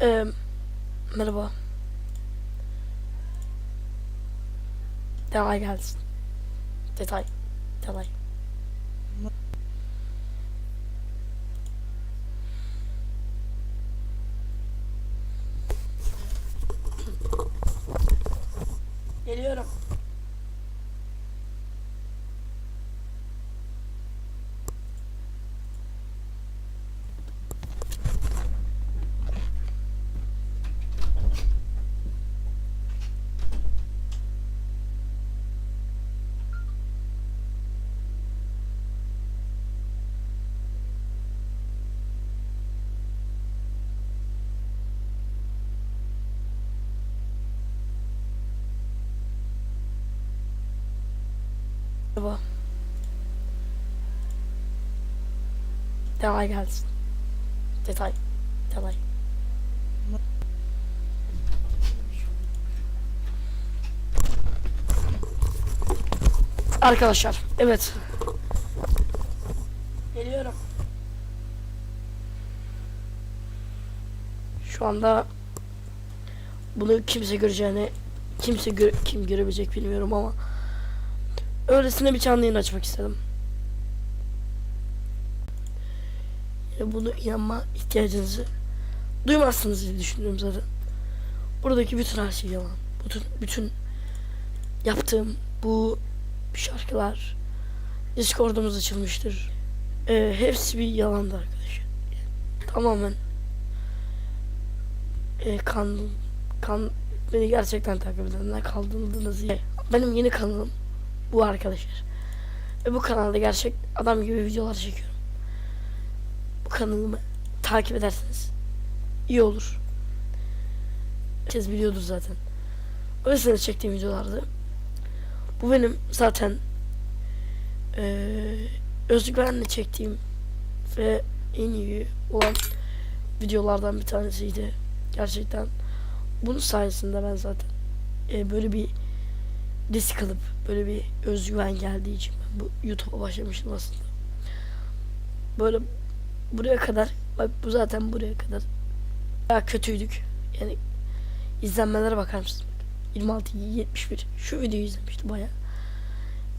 Ee, merhaba. Detay gelsin. Detay. Detay. Geliyorum. Merhaba. Detay gelsin. Detay. Detay. Arkadaşlar, evet. Geliyorum. Şu anda bunu kimse göreceğini kimse gö kim görebilecek bilmiyorum ama öylesine bir canlı yayın açmak istedim. Yani bunu inanma ihtiyacınızı duymazsınız diye düşünüyorum zaten. Buradaki bütün her şey yalan. Bütün, bütün yaptığım bu şarkılar Discord'umuz açılmıştır. Ee, hepsi bir yalandı arkadaşlar. Tamamen e, kan kan beni gerçekten takip edenler kaldırdınız. Benim yeni kanalım bu arkadaşlar. Ve bu kanalda gerçek adam gibi videolar çekiyorum. Bu kanalımı takip ederseniz iyi olur. Herkes biliyordur zaten. Öylesine çektiğim videolardı. Bu benim zaten eee özgüvenle çektiğim ve en iyi olan videolardan bir tanesiydi. Gerçekten bunun sayesinde ben zaten e, böyle bir risk alıp böyle bir özgüven geldiği için ben bu YouTube'a başlamıştım aslında. Böyle buraya kadar bak bu zaten buraya kadar daha kötüydük. Yani izlenmelere bakar mısın? 26 71 şu videoyu izlemişti baya.